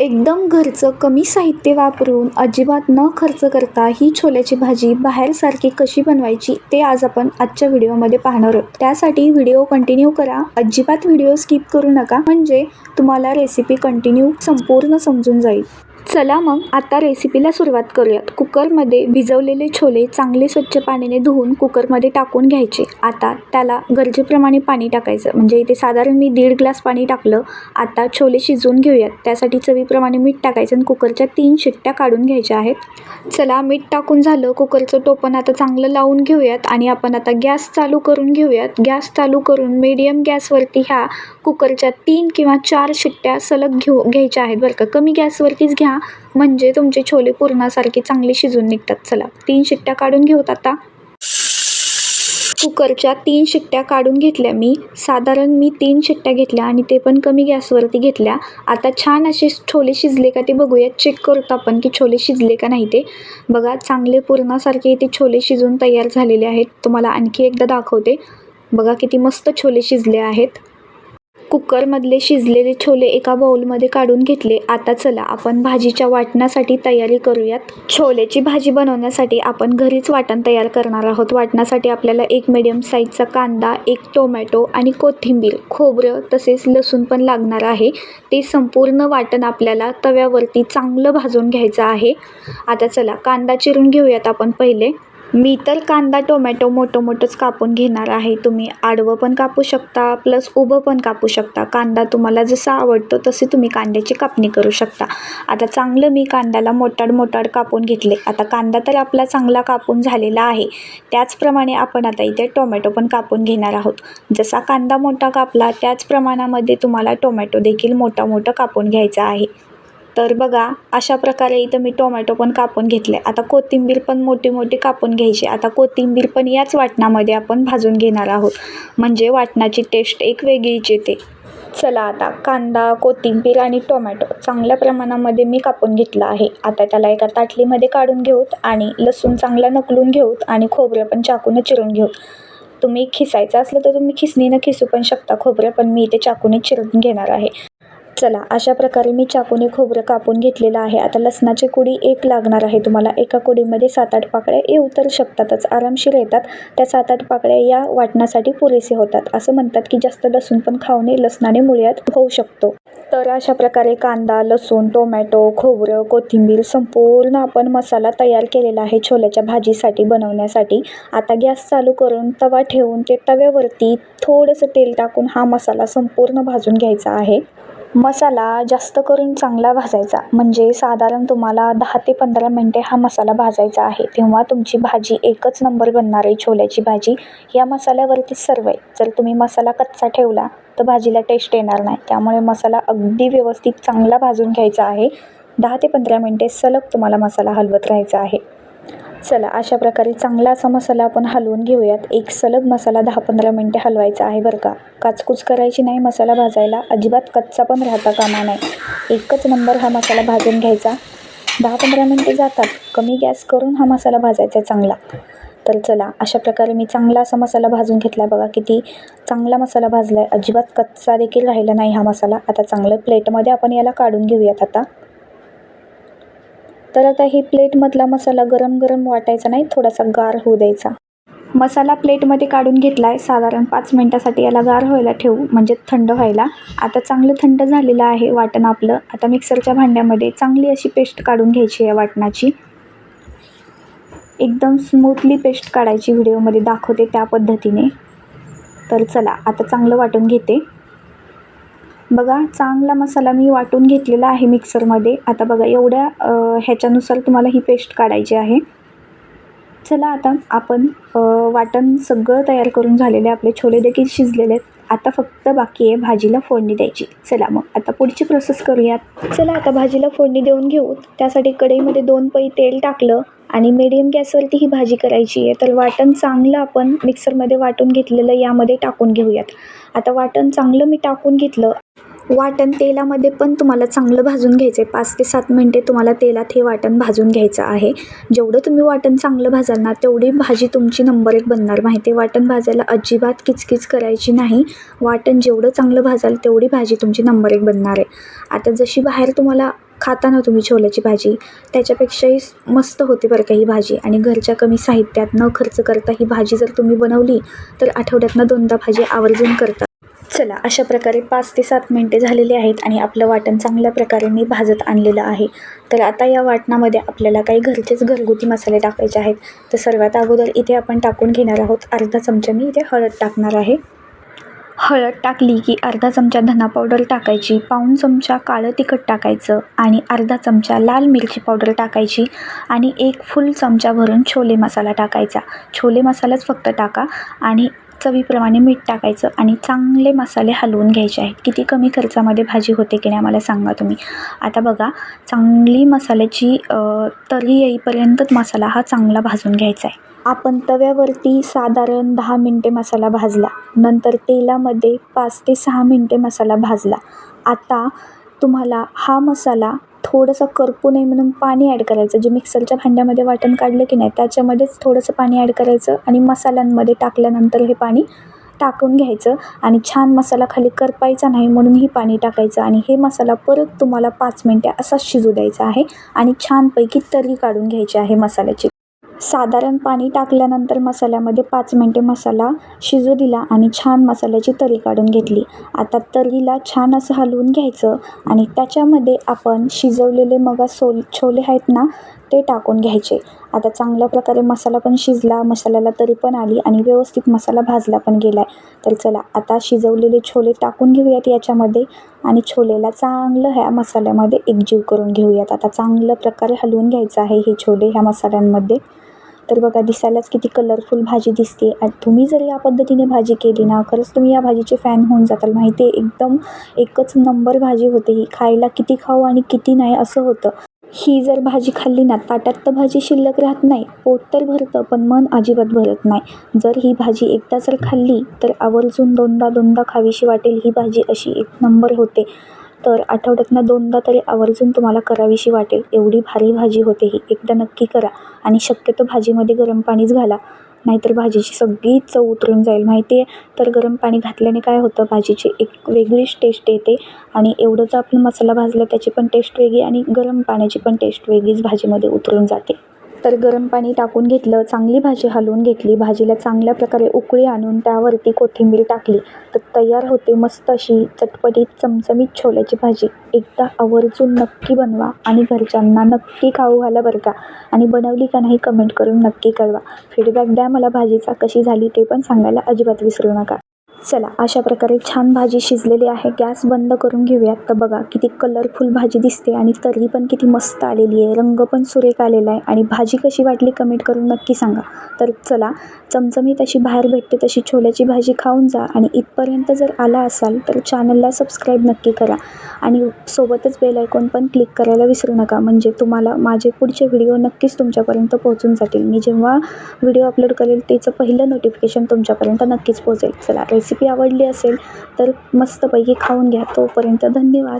एकदम घरचं कमी साहित्य वापरून अजिबात न खर्च करता ही छोल्याची भाजी बाहेरसारखी कशी बनवायची ते आज आपण आजच्या व्हिडिओमध्ये पाहणार आहोत. त्यासाठी व्हिडिओ कंटिन्यू करा. अजिबात व्हिडिओ स्किप करू नका. म्हणजे तुम्हाला रेसिपी कंटिन्यू संपूर्ण समजून जाईल. चला मग आता रेसिपीला सुरुवात करूयात. कुकरमध्ये भिजवलेले छोले चांगले स्वच्छ पाण्याने धुवून कुकरमध्ये टाकून घ्यायचे. आता त्याला गरजेप्रमाणे पाणी टाकायचं. म्हणजे इथे साधारण मी दीड ग्लास पाणी टाकलं. आता छोले शिजवून घेऊयात. त्यासाठी चवीप्रमाणे मीठ टाकायचं आणि कुकरच्या तीन शिट्ट्या काढून घ्यायच्या आहेत. चला मीठ टाकून झालं. कुकरचं टोपण आता चांगलं लावून घेऊयात आणि आपण आता गॅस चालू करून घेऊयात. गॅस चालू करून मीडियम गॅसवरती ह्या कुकरच्या तीन किंवा चार शिट्ट्या सलग घेऊ घ्यायच्या आहेत बरं का. कमी गॅसवरतीच घ्या. म्हणजे तुमचे छोले पुरणासारखे चांगले शिजून निघतात. चला तीन शिट्ट्या काढून घेऊत आता. कुकरच्या तीन शिट्ट्या काढून घेतल्या मी. साधारण मी तीन शिट्ट्या घेतल्या आणि ते पण कमी गॅसवरती घेतल्या. आता छान असे छोले शिजले का ते बघूया चेक करतो आपण की छोले शिजले का नाही ते. बघा चांगले पुरणासारखे ते छोले शिजून तयार झालेले आहेत. तुम्हाला आणखी एकदा दाखवते. बघा किती मस्त छोले शिजले आहेत. कुकरमधले शिजलेले छोले एका बाउलमध्ये काढून घेतले. आता चला आपण भाजीच्या वाटणासाठी तयारी करूयात. छोलेची भाजी बनवण्यासाठी आपण घरीच वाटण तयार करणार आहोत. वाटणासाठी आपल्याला एक मिडियम साईजचा कांदा एक टोमॅटो आणि कोथिंबीर खोबरं तसेच लसूण पण लागणार आहे. ते संपूर्ण वाटण आपल्याला तव्यावरती चांगलं भाजून घ्यायचं आहे. आता चला कांदा चिरून घेऊयात आपण पहिले. मी तर कांदा टोमॅटो मोठं मोठंच कापून घेणार आहे. तुम्ही आडवं पण कापू शकता प्लस उभं पण कापू शकता. कांदा तुम्हाला जसा आवडतो तसे तुम्ही कांद्याची कापणी करू शकता. आता चांगलं मी कांद्याला मोटाड मोटाड कापून घेतले. आता कांदा तर आपला चांगला कापून झालेला आहे. त्याचप्रमाणे आपण आता इथे टोमॅटो पण कापून घेणार आहोत. जसा कांदा मोठा कापला त्याच प्रमाणामध्ये तुम्हाला टोमॅटो देखील मोठा मोठा कापून घ्यायचा आहे. तर बघा अशा प्रकारे इथं मी टोमॅटो पण कापून घेतले. आता कोथिंबीर पण मोठी मोठी कापून घ्यायची. आता कोथिंबीर पण याच वाटणामध्ये आपण भाजून घेणार आहोत. म्हणजे वाटणाची टेस्ट एक वेगळीच येते. चला आता कांदा कोथिंबीर आणि टोमॅटो चांगल्या प्रमाणामध्ये मी कापून घेतला आहे. आता त्याला एका ताटलीमध्ये काढून घेऊत आणि लसूण चांगला नकलून घेऊत आणि खोबरं पण चाकूनं चिरून घेऊत. तुम्ही खिसायचं असलं तर तुम्ही खिसणीनं खिसू पण शकता. खोबरं पण मी इथे चाकूने चिरून घेणार आहे. चला अशा प्रकारे मी चाकूने खोबरं कापून घेतलेलं आहे. आता लसणाची कुडी एक लागणार आहे. तुम्हाला एका कुडीमध्ये सात आठ पाकळ्या येऊ तर शकतातच. आरामशीर येतात. त्या सात आठ पाकळ्या या वाटण्यासाठी पुरेसे होतात. असं म्हणतात की जास्त लसूण पण खाऊ नये लसणाने मुळ्यात होऊ शकतो. तर अशा प्रकारे कांदा लसूण टोमॅटो खोबरं कोथिंबीर संपूर्ण आपण मसाला तयार केलेला आहे छोल्याच्या भाजीसाठी बनवण्यासाठी. आता गॅस चालू करून तवा ठेवून ते तव्यावरती थोडंसं तेल टाकून हा मसाला संपूर्ण भाजून घ्यायचा आहे. मसाला जास्त करून चांगला भाजायचा. म्हणजे साधारण तुम्हाला दहा ते पंधरा मिनटे हा मसाला भाजायचा आहे. तेव्हा तुमची भाजी एकच नंबर बनणार आहे छोल्याची भाजी. या मसाल्यावरतीच सर्व आहे. जर तुम्ही मसाला कच्चा ठेवला तर भाजीला टेस्ट येणार नाही. त्यामुळे मसाला अगदी व्यवस्थित चांगला भाजून घ्यायचा आहे. दहा ते पंधरा मिनटे सलग तुम्हाला मसाला हलवत राहायचा आहे. चला अशा प्रकारे चांगला असा मसाला आपण हलवून घेऊयात. एक सलग मसाला दहा पंधरा मिनटे हलवायचा आहे बरं का. काचकूच करायची नाही मसाला भाजायला अजिबात कच्चा पण राहता कामा नाही एकच नंबर हा मसाला भाजून घ्यायचा. दहा पंधरा मिनटे जातात. कमी गॅस करून हा मसाला भाजायचा आहे चांगला. तर चला अशा प्रकारे मी चांगला असा मसाला भाजून घेतला. बघा किती चांगला मसाला भाजला आहे अजिबात कच्चा देखील राहिला नाही हा मसाला. आता चांगलं प्लेटमध्ये आपण याला काढून घेऊयात आता. तर आता ही प्लेटमधला मसाला गरम गरम वाटायचा नाही थोडासा गार होऊ द्यायचा. मसाला प्लेटमध्ये काढून घेतला आहे साधारण पाच मिनटासाठी याला गार व्हायला ठेवू म्हणजे थंड व्हायला. आता चांगलं थंड झालेलं आहे वाटण आपलं. आता मिक्सरच्या भांड्यामध्ये चांगली अशी पेस्ट काढून घ्यायची आहे वाटणाची. एकदम स्मूथली पेस्ट काढायची व्हिडिओमध्ये दाखवते त्या पद्धतीने. तर चला आता चांगलं वाटून घेते. बघा चांगला मसाला मी वाटून घेतलेला आहे मिक्सरमध्ये. आता बघा एवढ्या ह्याच्यानुसार तुम्हाला ही पेस्ट काढायची आहे. चला आता आपण वाटण सगळं तयार करून झालेले आपले छोले देखील शिजलेले आहेत. आता फक्त बाकी आहे भाजीला फोडणी द्यायची. चला मग आता पुढची प्रोसेस करूयात. चला आता भाजीला फोडणी देऊन घेऊ. त्यासाठी कढईमध्ये दोन पै तेल टाकलं आणि मिडियम गॅसवरती ही भाजी करायची आहे. तर वाटण चांगलं आपण मिक्सरमध्ये वाटून घेतलेलं यामध्ये टाकून घेऊयात. आता वाटण चांगलं मी टाकून घेतलं. वाटण तेलामध्ये पण तुम्हाला चांगलं भाजून घ्यायचं आहे पाच ते सात मिनटे तुम्हाला तेलात हे वाटण भाजून घ्यायचं आहे. जेवढं तुम्ही वाटण चांगलं भाजाल ना तेवढी भाजी तुमची नंबर एक बनणार. माहिती आहे वाटण भाजायला अजिबात किचकिच करायची नाही. वाटण जेवढं चांगलं भाजाल तेवढी भाजी तुमची नंबर एक बनणार आहे. आता जशी बाहेर तुम्हाला खाता ना तुम्ही छोल्याची भाजी त्याच्यापेक्षाही मस्त होते बरं का ही भाजी. आणि घरच्या कमी साहित्यात न खर्च करता ही भाजी जर तुम्ही बनवली तर आठवड्यातनं दोनदा भाजी आवर्जून करता. चला अशा प्रकारे पाच ते सात मिनटे झालेली आहेत आणि आपलं वाटण चांगल्या प्रकारे मी भाजत आणलेलं आहे. तर आता या वाटणामध्ये आपल्याला काही घरचेच घरगुती मसाले टाकायचे आहेत. तर सर्वात अगोदर इथे आपण टाकून घेणार आहोत अर्धा चमचा. मी इथे हळद टाकणार आहे. हळद टाकली की अर्धा चमचा धना पावडर टाकायची पाऊण चमचा काळं तिखट टाकायचं आणि अर्धा चमचा लाल मिरची पावडर टाकायची आणि एक फुल चमचा भरून छोले मसाला टाकायचा. छोले मसालाच फक्त टाका आणि चवीप्रमाणे मीठ टाकायचं आणि चांगले मसाले हलवून घ्यायचे आहेत. किती कमी खर्चामध्ये भाजी होते की नाही मला सांगा तुम्ही. आता बघा चांगली मसाल्याची तरी येईपर्यंतच मसाला हा चांगला भाजून घ्यायचा आहे. आपण तव्यावरती साधारण दहा मिनटे मसाला भाजला. नंतर तेलामध्ये पाच ते सहा मिनटे मसाला भाजला. आता तुम्हाला हा मसाला थोडंसं करपू नये म्हणून पाणी ॲड करायचं. जे मिक्सरच्या भांड्यामध्ये वाटण काढलं की नाही त्याच्यामध्येच थोडंसं पाणी ॲड करायचं आणि मसाल्यांमध्ये टाकल्यानंतर हे पाणी टाकून घ्यायचं. आणि छान मसाला खाली करपायचा नाही म्हणूनही पाणी टाकायचं आणि हे मसाला परत तुम्हाला पाच मिनटे असाच शिजू द्यायचा आहे. आणि छानपैकी तर्री काढून घ्यायची आहे मसाल्याची साधारण पाणी टाकल्यानंतर मसाल्यामध्ये पाच मिनटे मसाला शिजू दिला आणि छान मसाल्याची तरी काढून घेतली. आता तर्रीला छान असं हलवून घ्यायचं आणि त्याच्यामध्ये आपण शिजवलेले मग सोल छोले आहेत ना ते टाकून घ्यायचे. आता चांगल्या प्रकारे मसाला पण शिजला मसाल्याला तरी पण आली आणि व्यवस्थित मसाला भाजला पण गेला आहे तर चला आता शिजवलेले छोले टाकून घेऊयात याच्यामध्ये आणि छोलेला चांगलं ह्या मसाल्यामध्ये एकजीव करून घेऊयात. आता चांगल्या प्रकारे हलवून घ्यायचं आहे हे छोले ह्या मसाल्यांमध्ये. तर बघा दिसायलाच किती कलरफुल भाजी दिसते. आणि तुम्ही जर या पद्धतीने भाजी केली ना खरंच तुम्ही या भाजीचे फॅन होऊन जाताल. माहिती आहे एकदम एकच नंबर भाजी होते ही. खायला किती खाऊ आणि किती नाही असं होतं. ही जर भाजी खाल्ली ना ताटात तर भाजी शिल्लक राहत नाही पोट तर भरतं पण मन अजिबात भरत नाही. जर ही भाजी एकदा जर खाल्ली तर आवर्जून दोनदा दोनदा खावीशी वाटेल. ही भाजी अशी एक नंबर होते. तर आठवड्यातनं दोनदा तरी आवर्जून तुम्हाला करावीशी वाटेल. एवढी भारी भाजी होते ही. एकदा नक्की करा आणि शक्यतो भाजीमध्ये गरम पाणीच घाला. नाहीतर भाजीची सगळी चव उतरून जाईल. माहिती आहे तर गरम पाणी घातल्याने काय होतं? भाजीची एक वेगळीच टेस्ट येते आणि एवढं जर आपण मसाला भाजला त्याची पण टेस्ट वेगळी आणि गरम पाण्याची पण टेस्ट वेगळीच भाजीमध्ये उतरून जाते. तर गरम पाणी टाकून घेतलं चांगली भाजी हलवून घेतली भाजीला चांगल्या प्रकारे उकळी आणून त्यावरती कोथिंबीर टाकली. तर तयार होते मस्त अशी चटपटीत चमचमीत छोल्याची भाजी. एकदा आवर्जून नक्की बनवा आणि घरच्यांना नक्की खाऊ घाला बरं का. आणि बनवली का नाही कमेंट करून नक्की कळवा. फीडबॅक द्या मला भाजीचा कशी झाली ते पण सांगायला अजिबात विसरू नका. चला अशा प्रकारे छान भाजी शिजलेली आहे. गॅस बंद करून घेऊयात. तर बघा किती कलरफुल भाजी दिसते आणि तर्री पण किती मस्त आलेली आहे. रंग पण सुरेख आलेला आहे आणि भाजी कशी वाटली कमेंट करून नक्की सांगा. तर चला चमचमीत अशी बाहेर भेटते तशी छोल्याची भाजी खाऊन जा आणि इथपर्यंत जर आला असाल तर चॅनलला सबस्क्राईब नक्की करा आणि सोबतच बेल आयकॉन पण क्लिक करायला विसरू नका. म्हणजे तुम्हाला माझे पुढचे व्हिडिओ नक्कीच तुमच्यापर्यंत पोहोचून जातील. मी जेव्हा व्हिडिओ अपलोड करेल त्याचं पहिलं नोटिफिकेशन तुमच्यापर्यंत नक्कीच पोहोचेल. चला रेसिपी आवडली असेल तर मस्तपैकी खाऊन घ्या तोपर्यंत. धन्यवाद.